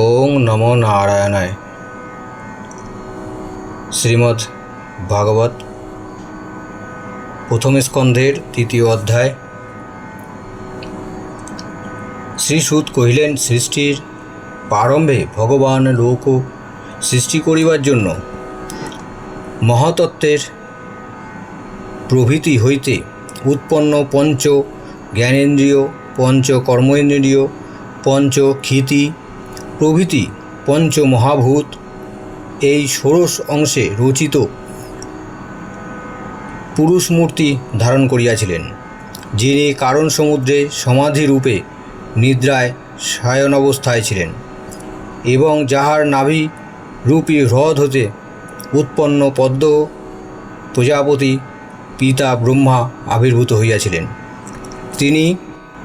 ওং নমো নারায়ণায়। শ্রীমদ্ ভাগবত প্রথম স্কন্ধের তৃতীয় অধ্যায়। শ্রীসুত কহিলেন, সৃষ্টির প্রারম্ভে ভগবান লোক সৃষ্টি করিবার জন্য মহাতত্ত্বের প্রভৃতি হইতে উৎপন্ন পঞ্চ জ্ঞানেন্দ্রিয়, পঞ্চ কর্মেন্দ্রিয়, পঞ্চ ক্ষিতি প্রভৃতি পঞ্চমহাভূত। এই ষোড়শ অংশে রচিত পুরুষ মূর্তি ধারণ করিয়াছিলেন, যিনি কারণ সমুদ্রে সমাধি রূপে নিদ্রায় সায়ন অবস্থায় ছিলেন এবং যাহার নাভি রূপী হ্রদ হতে উৎপন্ন পদ্ম প্রজাপতি পিতা ব্রহ্মা আবির্ভূত হইয়াছিলেন। তিনি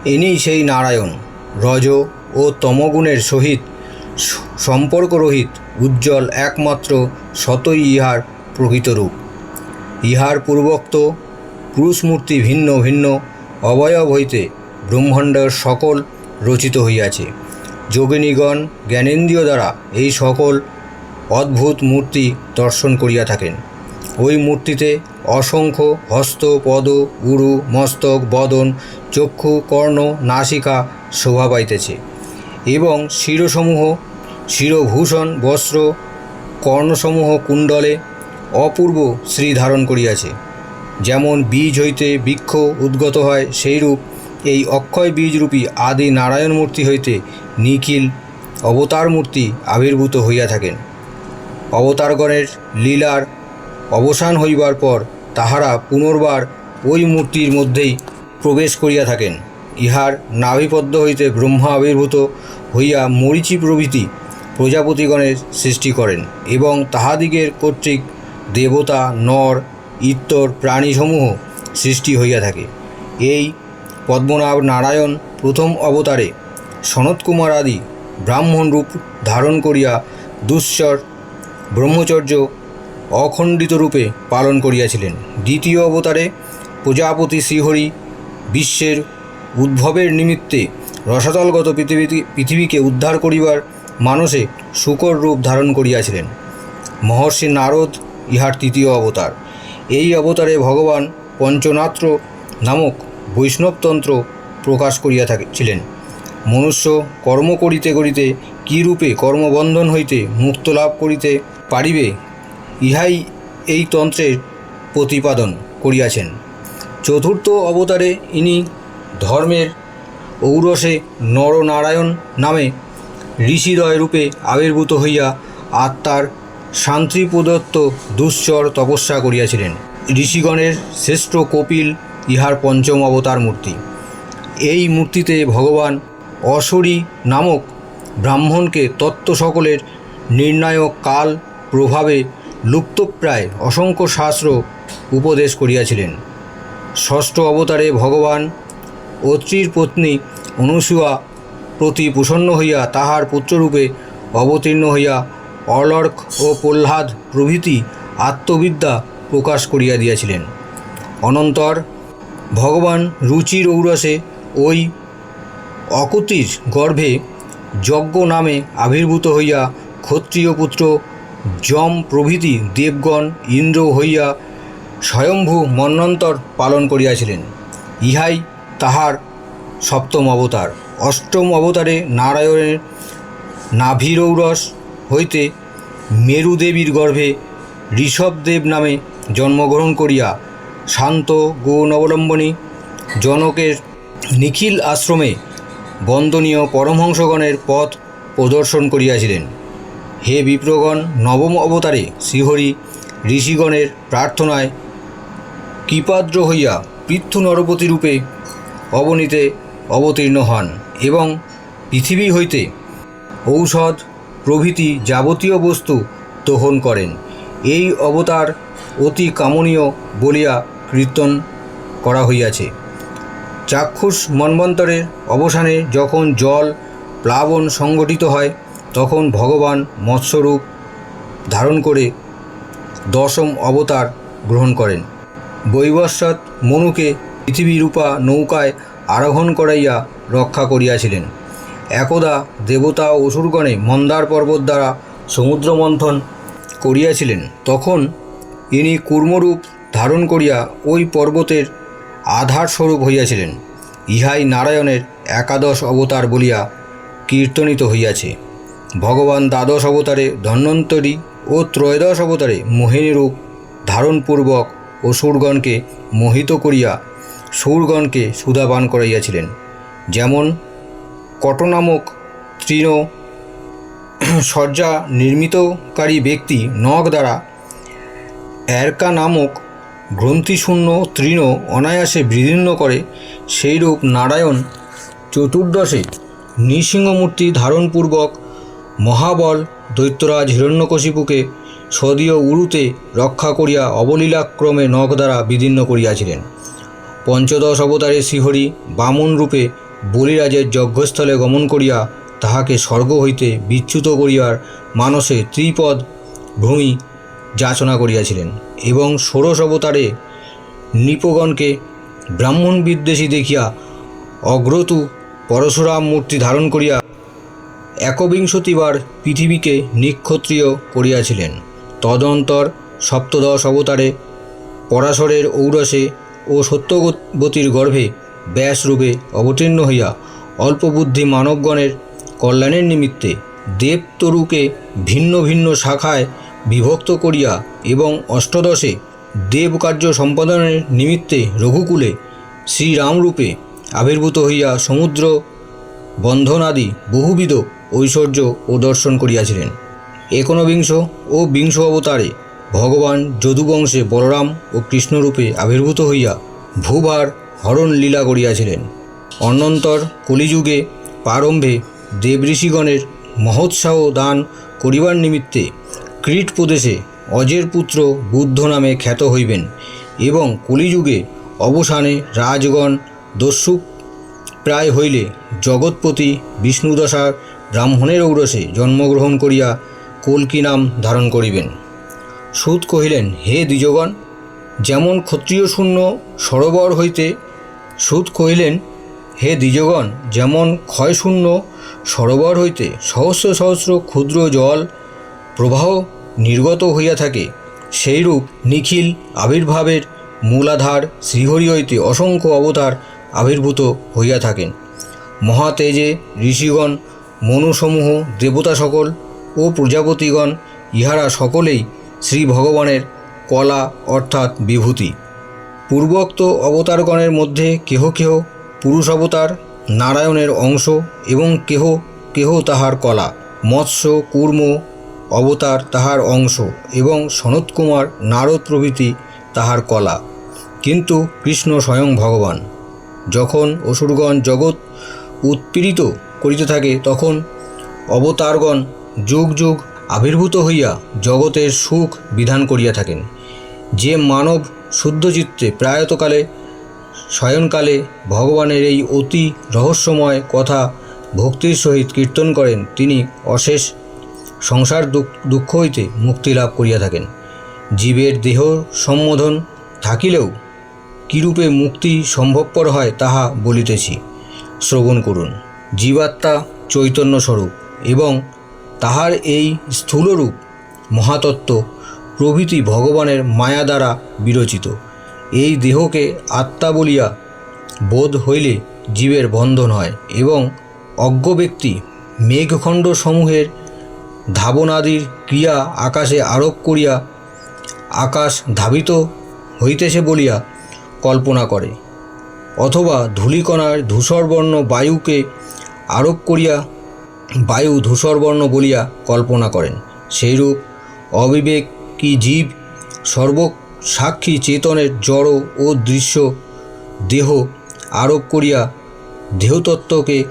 ইনি সেই নারায়ণ, রজ ও তমগুণের সহিত সম্পর্করহিত উজ্জ্বল একমাত্র সতই ইহার প্রকৃত রূপ। ইহার পূর্বোক্ত পুরুষমূর্তি ভিন্ন ভিন্ন, অবয়ব হইতে ব্রহ্মাণ্ডের সকল রচিত হইয়াছে। যোগিনীগণ জ্ঞানেন্দ্রিয় দ্বারা এই সকল অদ্ভুত মূর্তি দর্শন করিয়া থাকেন। ওই মূর্তিতে অসংখ্য হস্ত, পদ, উরু, মস্তক, বদন, চক্ষু, কর্ণ, নাসিকা শোভা পাইতেছে। এবং শিরসমূহ, শিরভূষণ, বস্ত্র, কর্ণসমূহ কুণ্ডলে অপূর্ব শ্রী ধারণ করিয়াছে। যেমন বীজ হইতে বৃক্ষ উদ্গত হয়, সেইরূপ এই অক্ষয় বীজরূপী আদি নারায়ণ মূর্তি হইতে নিখিল অবতার মূর্তি আবির্ভূত হইয়া থাকেন। অবতারগণের লীলার অবসান হইবার পর তাহারা পুনর্বার ওই মূর্তির মধ্যেই প্রবেশ করিয়া থাকেন। ইহার নাভিপদ্ম হইতে ব্রহ্মা আবির্ভূত হইয়া মরিচি প্রভৃতি প্রজাপতিগণের সৃষ্টি করেন এবং তাহাদিগের কর্তৃক দেবতা, নর, ইত্তর, প্রাণীসমূহ সৃষ্টি হইয়া থাকে। এই পদ্মনাভ নারায়ণ প্রথম অবতারে সনৎকুমার আদি ব্রাহ্মণ রূপ ধারণ করিয়া দুশ্চর ব্রহ্মচর্য অখণ্ডিত রূপে পালন করিয়াছিলেন। দ্বিতীয় অবতারে প্রজাপতি শ্রীহরি বিশ্বের উদ্ভবের নিমিত্তে রসাতলগত পৃথিবী পৃথিবীকে উদ্ধার করিবার মানসে শুকর রূপ ধারণ করিয়াছিলেন। মহর্ষি নারদ ইহার তৃতীয় অবতার। এই অবতারে ভগবান পঞ্চনাত্র নামক বৈষ্ণবতন্ত্র প্রকাশ করিয়া থাকিছিলেন মনুষ্য কর্ম করিতে করিতে কী রূপে কর্মবন্ধন হইতে মুক্ত লাভ করিতে পারিবে, ইহাই এই তন্ত্রের প্রতিপাদন করিয়াছেন। চতুর্থ অবতারে ইনি ধর্মের ঔরসে নরনারায়ণ নামে ঋষিদয় রূপে আবির্ভূত হইয়া আত্মার শান্তি প্রদত্ত দুশ্চর তপস্যা করিয়াছিলেন। ঋষিগণের শ্রেষ্ঠ কপিল ইহার পঞ্চম অবতার মূর্তি। এই মূর্তিতে ভগবান অশরী নামক ব্রাহ্মণকে তত্ত্ব সকলের নির্ণায়ক কাল প্রভাবে লুপ্তপ্রায় অসংখ্য শাস্ত্র উপদেশ করিয়াছিলেন। ষষ্ঠ অবতারে ভগবান অত্রির পত্নী অনুসুয়া প্রতি প্রসন্ন হইয়া তাহার পুত্ররূপে অবতীর্ণ হইয়া অর্লক ও প্রহ্লাদ প্রভৃতি আত্মবিদ্যা প্রকাশ করিয়া দিয়াছিলেন। অনন্তর ভগবান রুচির ঔরসে ওই অকুতির গর্ভে যজ্ঞ নামে আবির্ভূত হইয়া ক্ষত্রিয় পুত্র যম প্রভৃতি দেবগণ ইন্দ্র হইয়া স্বয়ম্ভু মন্বন্তর পালন করিয়াছিলেন। ইহাই তাহার সপ্তম অবতার। অষ্টম অবতারে নারায়ণের নাভিরৌরস হইতে মেরুদেবীর গর্ভে ঋষভদেব নামে জন্মগ্রহণ করিয়া শান্ত গৌণ অবলম্বনী জনকের নিখিল আশ্রমে বন্দনীয় পরমহংসগণের পথ প্রদর্শন করিয়াছিলেন। হে বিপ্রগণ, নবম অবতারে শ্রীহরি ঋষিগণের প্রার্থনায় কৃপাদ্র হইয়া পৃথ্বু নরপতি রূপে অবনীতে অবতীর্ণ হন এবং পৃথিবী হইতে ঔষধ, প্রভৃতি যাবতীয় বস্তু দহন করেন। এই অবতার অতি কামনীয় বলিয়া কীর্তন করা হইয়াছে। চাক্ষুষ মন্বন্তরের অবসানে যখন জল, প্লাবন সংগঠিত হয়, তখন ভগবান মৎস্যরূপ ধারণ করে দশম অবতার গ্রহণ করেন। বৈবস্বত মনুকে পৃথিবীরূপা নৌকায় আরোহণ করাইয়া রক্ষা করিয়াছিলেন। একদা দেবতা অসুরগণে মন্দার পর্বত দ্বারা সমুদ্র মন্থন করিয়াছিলেন। তখন ইনি কূর্মরূপ ধারণ করিয়া ওই পর্বতের আধার স্বরূপ হইয়াছিলেন। ইহাই নারায়ণের একাদশ অবতার বলিয়া কীর্তনিত হইয়াছে। ভগবান দ্বাদশ অবতারে ধন্বন্তরী ও ত্রয়োদশ অবতারে মোহিনীরূপ ধারণপূর্বক অসুরগণকে মোহিত করিয়া সুরগণকে সুধাপান করাইয়াছিলেন। যেমন কট নামক তৃণ সজ্জা নির্মিতকারী ব্যক্তি নখ দ্বারা অ্যারকা নামক গ্রন্থিশূন্য তৃণ অনায়াসে বিদীর্ণ করে, সেইরূপ নারায়ণ চতুর্দশে নৃসিংহমূর্তি ধারণপূর্বক মহাবল দৈত্যরাজ হিরণ্যকশিপুকে স্বদীয় উরুতে রক্ষা করিয়া অবলীলাক্রমে নখ দ্বারা বিদীর্ণ করিয়াছিলেন। পঞ্চদশ অবতারে শ্রীহরি বামন রূপে বলিরাজের যজ্ঞস্থলে গমন করিয়া তাহাকে স্বর্গ হইতে বিচ্যুত করিয়ার মানসে ত্রিপদ ভূমি যাচনা করিয়াছিলেন এবং ষোড়শ অবতারে নৃপগণকে ব্রাহ্মণ বিদ্বেষী দেখিয়া অগ্রতু পরশুরাম মূর্তি ধারণ করিয়া একবিংশতিবার পৃথিবীকে নিক্ষত্রিয় করিয়াছিলেন। তদন্তর সপ্তদশ অবতারে পরাশরের ঔরসে ও সত্যবতীর গর্ভে ব্যাসরূপে অবতীর্ণ হইয়া অল্পবুদ্ধি মানবগণের কল্যাণের নিমিত্তে দেবতরুকে ভিন্ন ভিন্ন শাখায় বিভক্ত করিয়া এবং অষ্টদশে দেবকার্য সম্পাদনের নিমিত্তে রঘুকুলে শ্রীরামরূপে আবির্ভূত হইয়া সমুদ্র বন্ধনাদি বহুবিধ ঐশ্বর্য ও দর্শন করিয়াছিলেন। একনবিংশ ও বিংশ অবতারে ভগবান যদুবংশে বলরাম ও কৃষ্ণরূপে আবির্ভূত হইয়া ভূভার হরণ লীলা করিয়াছিলেন। অনন্তর কলিযুগে প্রারম্ভে দেবঋষিগণের মহোৎসাহ দান করিবার নিমিত্তে ক্রীট প্রদেশে অজের পুত্র বুদ্ধ নামে খ্যাত হইবেন এবং কলিযুগে অবসানে রাজগণ দস্যু প্রায় হইলে জগৎপতি বিষ্ণুদশার ব্রাহ্মণের ঔরসে জন্মগ্রহণ করিয়া কল্কি নাম ধারণ করিবেন। সুদ কহিলেন, হে দ্বিজগণ, যেমন ক্ষত্রিয় শূন্য সরোবর হইতে সুদ কহিলেন, হে দ্বিজগণ, যেমন ক্ষয়শূন্য সরোবর হইতে সহস্র সহস্র ক্ষুদ্র জল প্রবাহ নির্গত হইয়া থাকে, সেইরূপ নিখিল আবির্ভাবের মূলাধার শ্রীহরি হইতে অসংখ্য অবতার আবির্ভূত হইয়া থাকেন। মহাতেজে, ঋষিগণ, মনুসমূহ, দেবতা সকল ও প্রজাপতিগণ ইহারা সকলেই শ্রী ভগবানের কলা অর্থাৎ বিভূতি। পূর্বোক্ত অবতারগণের মধ্যে কেহ কেহ পুরুষ অবতার, নারায়ণের অংশ এবং কেহ কেহ তাহার কলা, মৎস্য, কূর্ম অবতার তাহার অংশ এবং সনৎকুমার নারদ প্রভৃতি তাহার কলা। কিন্তু কৃষ্ণ স্বয়ং ভগবান। যখন অসুরগণ জগৎ উৎপীড়িত করিতে থাকে, তখন অবতারগণ যুগ যুগ আবির্ভূত হইয়া জগতের সুখ বিধান করিয়া থাকেন। যে মানব শুদ্ধচিত্তে প্রায়তকালে, শয়নকালে ভগবানের এই অতি রহস্যময় কথা ভক্তির সহিত কীর্তন করেন, তিনি অশেষ সংসার দুঃখ হইতে মুক্তি লাভ করিয়া থাকেন। জীবের দেহ সম্বোধন থাকিলেও কিরূপে মুক্তি সম্ভবপর হয় তাহা বলিতেছি। শ্রবণ করুন। জীবাত্মা চৈতন্য স্বরূপ এবং তাহার এই স্থূলরূপ মহাতত্ত্ব প্রভৃতি ভগবানের মায়া দ্বারা বিরচিত। এই দেহকে আত্মা বলিয়া বোধ হইলে জীবের বন্ধন হয় এবং অজ্ঞ ব্যক্তি মেঘখণ্ড সমূহের ধাবনাদির ক্রিয়া আকাশে আরোপ করিয়া আকাশ ধাবিত হইতেছে বলিয়া কল্পনা করে। অথবা ধূলিকণার ধূসরবর্ণ বায়ুকে আরোপ করিয়া বায়ু ধূসরবর্ণ বলিয়া কল্পনা করেন। সেইরূপ অবিবেক কি জীব সর্ব সাক্ষী চেতনের জড় ও দৃশ্য দেহ আরোপ করিয়া দেহতত্ত্বকে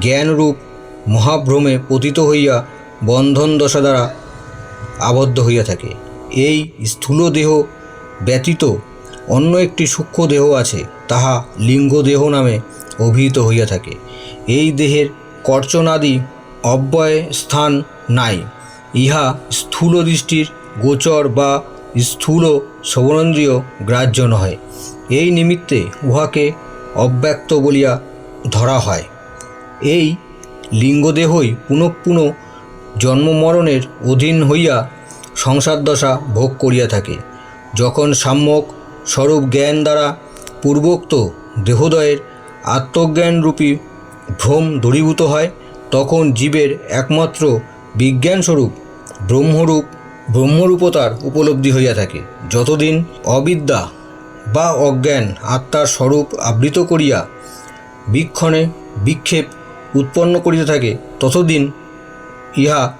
জ্ঞানরূপ মহাভ্রমে পতিত হইয়া বন্ধন দশা দ্বারা আবদ্ধ হইয়া থাকে। এই স্থূল দেহ ব্যতীত অন্য একটি সূক্ষ্ম দেহ আছে, তাহা লিঙ্গ দেহ নামে অভিহিত হইয়া থাকে। এই দেহের কর্চনাদি অব্যয় স্থান নাই। ইহা স্থূল দৃষ্টির গোচর বা স্থূল শ্রবণেন্দ্রিয় গ্রাহ্য নহে। এই নিমিত্তে উহাকে অব্যক্ত বলিয়া ধরা হয়। এই লিঙ্গদেহই পুনঃ জন্মমরণের অধীন হইয়া সংসার দশা ভোগ করিয়া থাকে। যখন সাম্যক স্বরূপ জ্ঞান দ্বারা পূর্বোক্ত দেহোদয়ের আত্মজ্ঞানরূপী ভ্রম দূরীভূত হয় তখন জীবের একমাত্র বিজ্ঞানস্বরূপ, ব্রহ্মরূপ, ব্রহ্মরূপতার উপলব্ধি হইয়া থাকে। যতদিন অবিদ্যা বা অজ্ঞান আত্মার স্বরূপ আবৃত করিয়া বিক্ষণে বিক্ষেপ উৎপন্ন করিতে থাকে, ততদিন ইহা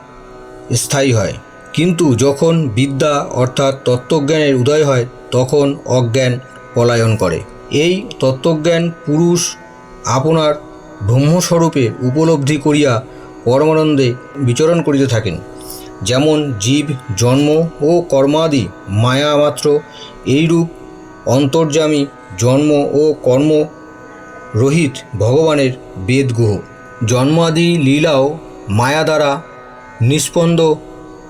স্থায়ী হয়। কিন্তু যখন বিদ্যা অর্থাৎ তত্ত্বজ্ঞানের উদয় হয়, তখন অজ্ঞান পলায়ন করে। এই তত্ত্বজ্ঞান পুরুষ, আপনার ব্রহ্মস্বরূপে উপলব্ধি করিয়া পরমানন্দে বিচরণ করিতে থাকেন। যেমন জীব, জন্ম ও কর্মাদি মায়া মাত্র, এইরূপ অন্তর্যামী জন্ম ও কর্ম রহিত ভগবানের বেদগুহ। জন্মাদি লীলাও মায়া দ্বারা নিষ্পন্দ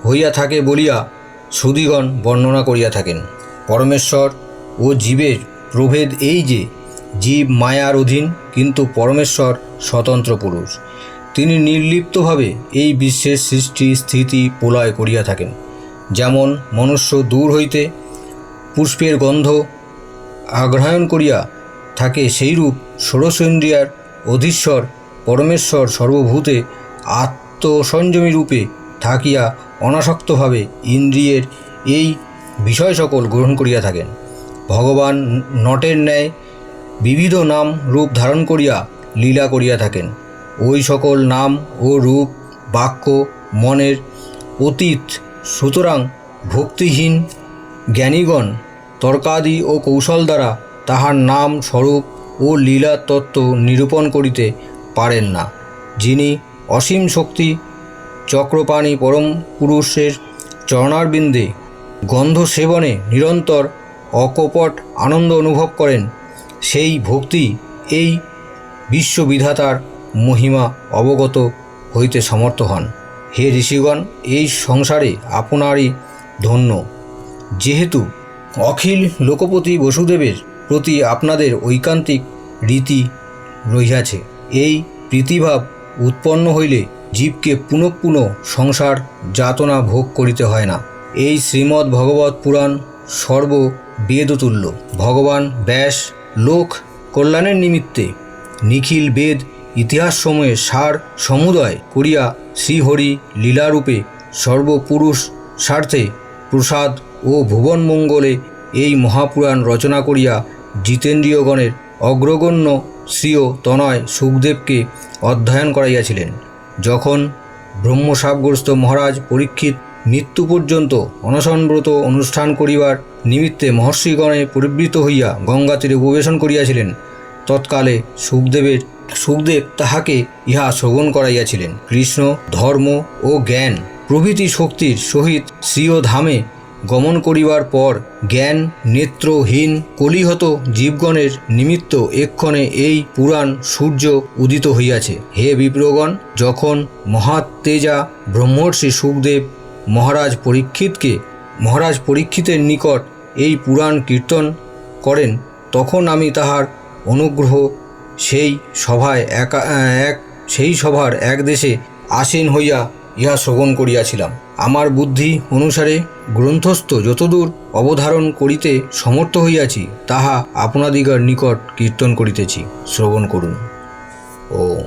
হইয়া থাকে বলিয়া সুদীগণ বর্ণনা করিয়া থাকেন। পরমেশ্বর ও জীবের প্রভেদ এই যে, জীব মায়ার অধীন কিন্তু পরমেশ্বর স্বতন্ত্র পুরুষ। তিনি নির্লিপ্তভাবে এই বিশ্বের সৃষ্টি, স্থিতি প্রলয় করিয়া থাকেন। যেমন মনুষ্য দূর হইতে পুষ্পের গন্ধ আগ্রায়ণ করিয়া থাকে, সেইরূপ ষোড়শেন্দ্রিয়ার অধীশ্বর পরমেশ্বর সর্বভূতে আত্মসংযমী রূপে থাকিয়া অনাসক্তভাবে ইন্দ্রিয়ের এই বিষয় সকল গ্রহণ করিয়া থাকেন। ভগবান নটের ন্যায় বিবিধ নাম রূপ ধারণ করিয়া লীলা করিয়া থাকেন। ওই সকল নাম ও রূপ, বাক্য, মনের অতীত, সুতরাং ভক্তিহীন জ্ঞানীগণ, তর্কাদি ও কৌশল দ্বারা তাহার নাম, স্বরূপ ও লীলা তত্ত্ব নিরূপণ করিতে পারেন না, যিনি অসীম শক্তি, চক্রপাণী পরম পুরুষের চরণারবিন্দে গন্ধ সেবনে নিরন্তর অকপট আনন্দ অনুভব করেন। সেই ভক্তি এই বিশ্ববিধাতার মহিমা অবগত হইতে সমর্থ হন। হে ঋষিগণ, এই সংসারে আপনারই ধন্য। যেহেতু অখিল লোকপতি বসুদেবের প্রতি আপনাদের ঐকান্তিক রীতি রহিয়াছে, এই প্রীতিভাব উৎপন্ন হইলে জীবকে পুনঃ পুনঃ সংসার যাতনা ভোগ করিতে হয় না। এই শ্রীমদ্ ভগবত পুরাণ সর্ব বেদতুল্য ভগবান ব্যাস লোক কল্যাণের নিমিত্তে নিখিল বেদ ইতিহাস সময়ে সার সমুদয় করিয়া শ্রীহরি লীলারূপে সর্বপুরুষ স্বার্থে প্রসাদ ও ভুবন মঙ্গলে এই মহাপুরাণ রচনা করিয়া জিতেন্দ্রীয়গণের অগ্রগণ্য শ্রীয় তনয় সুখদেবকে অধ্যয়ন করাইয়াছিলেন। যখন ব্রহ্মসাপগ্রস্ত মহারাজ পরীক্ষিত মৃত্যু পর্যন্ত অনশনব্রত অনুষ্ঠান করিবার নিমিত্তে মহর্ষিগণে পরিবৃত হইয়া গঙ্গা তীরে উপবেশন করিয়াছিলেন। তৎকালে সুখদেবের সুখদেব তাহাকে ইহা শ্রবণ করাইয়াছিলেন। কৃষ্ণ, ধর্ম ও জ্ঞান প্রভৃতি শক্তির সহিত স্বীয় ধামে গমন করিবার পর জ্ঞান, নেত্রহীন, কলিহত জীবগণের নিমিত্ত এক্ষণে এই পুরাণ সূর্য উদিত হইয়াছে। হে বিপ্রগণ যখন মহাতেজা ব্রহ্মর্ষি সুখদেব মহারাজ পরীক্ষিতকে মহারাজ পরীক্ষিতের নিকট এই পুরাণ কীর্তন করেন, তখন আমি তাহার অনুগ্রহ সেই সভায় একা, এক, সেই সভার এক দেশে আসীন হইয়া ইহা শ্রবণ করিয়াছিলাম। আমার বুদ্ধি অনুসারে গ্রন্থস্থ যতদূর অবধারণ করিতে সমর্থ হইয়াছি, তাহা আপনাদিগর নিকট কীর্তন করিতেছি। শ্রবণ করুন। ও